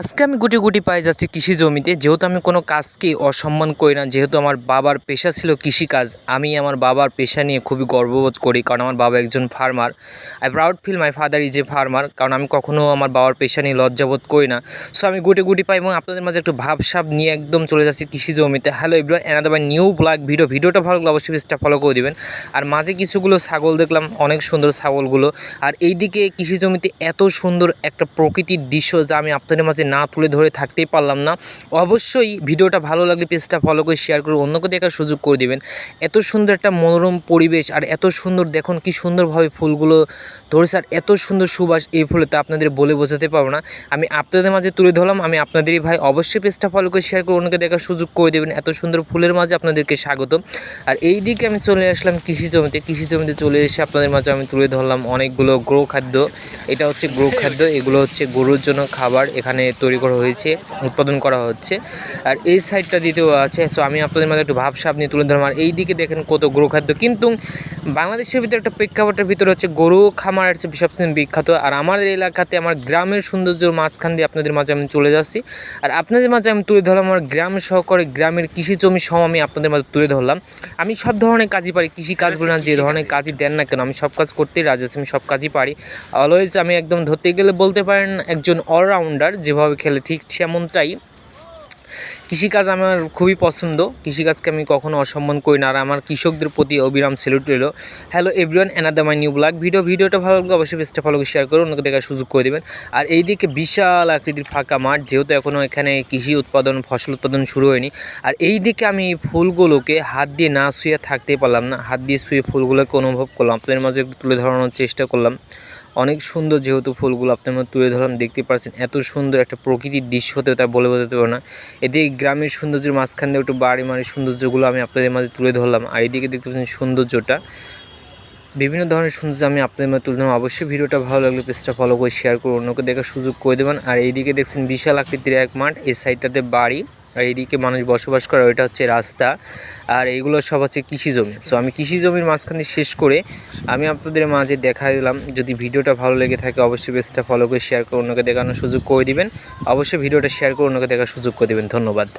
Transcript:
আজকে আমি গুটি গুটি পায়ে যাচ্ছি কৃষি জমিতে। যেহেতু আমি কোনো কাজকে অসম্মান করি না, যেহেতু আমার বাবার পেশা ছিল কৃষিকাজ, আমি আমার বাবার পেশা নিয়ে খুবই গর্ববোধ করি, কারণ আমার বাবা একজন farmer I proud feel my father is a farmer কারণ আমি কখনও আমার বাবার পেশা নিয়ে লজ্জাবোধ করি না। সো আমি গুটি গুটি পাই এবং আপনাদের মাঝে একটু ভাবসাব নিয়ে একদম চলে যাচ্ছি কৃষি জমিতে। Hello everyone another by new blog video ভিডিওটা ভালো লাগলে অবশ্যই পেজটা ফলো করে দিবেন। আর মাঝে কিছুগুলো ছাগল দেখলাম, অনেক সুন্দর ছাগলগুলো। আর এইদিকে কৃষি জমিতে এত সুন্দর একটা প্রকৃতির দৃশ্য যা আমি আপনাদের মাঝে না তুলে ধরে থাকতেই পারলাম না। অবশ্যই ভিডিওটা ভালো লাগলে পেজটা ফলো করে শেয়ার করে অন্যকে দেখার সুযোগ করে দিবেন। এত সুন্দর একটা মনোরম পরিবেশ আর এত সুন্দর দেখুন কি সুন্দরভাবে ফুলগুলো ধরেছে আর এত সুন্দর সুবাস এই ফুলে তা আপনাদের বলে বোঝাতে পারব না। আমি আপনাদের মাঝে তুলে ধরলাম, আমি আপনাদেরই ভাই অবশ্যই পেজটা ফলো করে শেয়ার করে অন্যকে দেখার সুযোগ করে দেবেন। এত সুন্দর ফুলের মাঝে আপনাদেরকে স্বাগত আর এই দিকে আমি চলে আসলাম কৃষি জমিতে। কৃষি জমিতে চলে এসে আপনাদের মাঝে আমি তুলে ধরলাম অনেকগুলো গ্রো খাদ্য এটা হচ্ছে গ্রো খাদ্য এগুলো হচ্ছে গরুর জন্য খাবার। এখানে তৈরি করা হয়েছে, উৎপাদন করা হচ্ছে। আর এই সাইডটা দিতেও আছে সো আমি আপনাদের মাঝে একটু ভাবসাব নিয়ে তুলে ধরলাম। আর এই দিকে দেখেন কত গরু খাদ্য কিন্তু বাংলাদেশের ভিতরে একটা প্রেক্ষাপটের ভিতরে হচ্ছে গরু, খামার হচ্ছে সবচেয়ে বিখ্যাত। আর আমাদের এলাকাতে আমার গ্রামের সৌন্দর্যর মাঝখান দিয়ে আপনাদের মাঝে আমি চলে যাচ্ছি। আর আপনাদের মাঝে আমি তুলে ধরলাম আমার গ্রাম সহকারে গ্রামের কৃষি জমি সহ আমি আপনাদের মাঝে তুলে ধরলাম। আমি সব ধরনের কাজই পারি, কৃষি কাজগুলো না, যে ধরনের কাজই দেন না কেন, আমি সব কাজ করতেই রাজি আমি সব কাজই পারি। অলওয়েজ আমি একদম ধরতে গেলে বলতে পারেন একজন অলরাউন্ডার যেভাবে খেলে, ঠিক সেমনটাই। কৃষিকাজ আমার খুবই পছন্দ। কৃষিকাজকে আমি কখনো অসম্মান করি না। আর আমার কৃষকদের প্রতি অবিরাম স্যালুট রইল। Hello everyone another my new blog video ভিডিওটা ভালো লাগলে অবশ্যই পেজটা ফলো করে শেয়ার করে অন্যকে দেখার সুযোগ করে দেবেন। আর এইদিকে বিশাল আকৃতির ফাঁকা মাঠ, যেহেতু এখনও এখানে কৃষি উৎপাদন, ফসল উৎপাদন শুরু হয়নি। আর এই দিকে আমি ফুলগুলোকে হাত দিয়ে না শুয়ে থাকতেই পারলাম না। হাত দিয়ে শুয়ে ফুলগুলোকে অনুভব করলাম। আপনাদের মাঝে তুলে ধরানোর চেষ্টা করলাম। অনেক সুন্দর যেহেতু ফুলগুলো আপনার মধ্যে তুলে ধরলাম, দেখতে পাচ্ছেন এত সুন্দর একটা প্রকৃতির দৃশ্য হতে তা বলে বোঝাতে পারব না। এদিকে গ্রামের সৌন্দর্যের মাঝখান দিয়ে একটু বাড়ি মারি সৌন্দর্যগুলো আমি আপনাদের মাঝে তুলে ধরলাম, আর এদিকে দেখতে পাচ্ছেন সৌন্দর্যটা। বিভিন্ন ধরনের সৌন্দর্য আমি আপনাদের মধ্যে তুলে ধরলাম, অবশ্যই ভিডিওটা ভালো লাগলে পেজটা ফলো করে শেয়ার করে অন্যকে দেখার সুযোগ করে দেবেন। আর এইদিকে দেখছেন বিশাল আকৃতির এক মাঠ, এই সাইডটাতে বাড়ি। আর এদিকে মানুষ বসবাস করে, ওইটা হচ্ছে রাস্তা। আর এইগুলো সব হচ্ছে কৃষি জমি। সো আমি কৃষি জমির মাঝখানে শেষ করে আমি আপনাদের মাঝে দেখা দিলাম। যদি ভিডিওটা ভালো লেগে থাকে, অবশ্যই বেস্টটা ফলো করে শেয়ার করে অন্যকে দেখানোর সুযোগ করে দিবেন। অবশ্যই ভিডিওটা শেয়ার করে অন্যকে দেখার সুযোগ করে দেবেন। ধন্যবাদ।